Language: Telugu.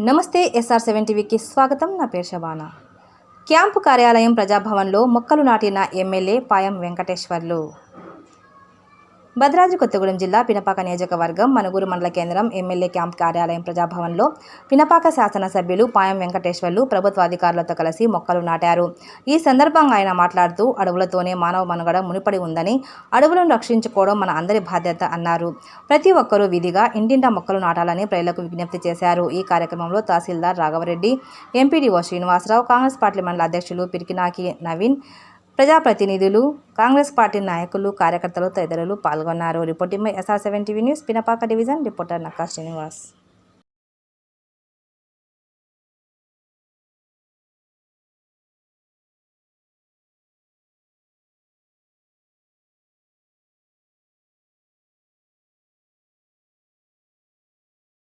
నమస్తే ఎస్ఆర్ సెవెన్ టీవీకి స్వాగతం. నా పేరు శబానా. క్యాంపు కార్యాలయం ప్రజాభవన్లో మొక్కలు నాటిన ఎమ్మెల్యే పాయం వెంకటేశ్వర్లు. భద్రాద్రి కొత్తగూడెం జిల్లా పినపాక నియోజకవర్గం మనుగూరు మండల కేంద్రం ఎమ్మెల్యే క్యాంప్ కార్యాలయం ప్రజాభవన్లో పినపాక శాసనసభ్యులు పాయం వెంకటేశ్వర్లు ప్రభుత్వ అధికారులతో కలిసి మొక్కలు నాటారు. ఈ సందర్భంగా ఆయన మాట్లాడుతూ అడవులతోనే మానవ మనుగడ మునిపడి ఉందని అడవులను రక్షించుకోవడం మన అందరి బాధ్యత అన్నారు. ప్రతి ఒక్కరూ విధిగా ఇంటింటా మొక్కలు నాటాలని ప్రజలకు విజ్ఞప్తి చేశారు. ఈ కార్యక్రమంలో తహసీల్దార్ రాఘవరెడ్డి ఎంపీడీఓ శ్రీనివాసరావు కాంగ్రెస్ పార్టీ మండల అధ్యక్షులు పిరికినాకి నవీన్ ప్రజాప్రతినిధులు కాంగ్రెస్ పార్టీ నాయకులు కార్యకర్తలు తదితరులు పాల్గొన్నారు. Reporting by SR seven TV news Pinapaka division reporter Nakka Srinivas.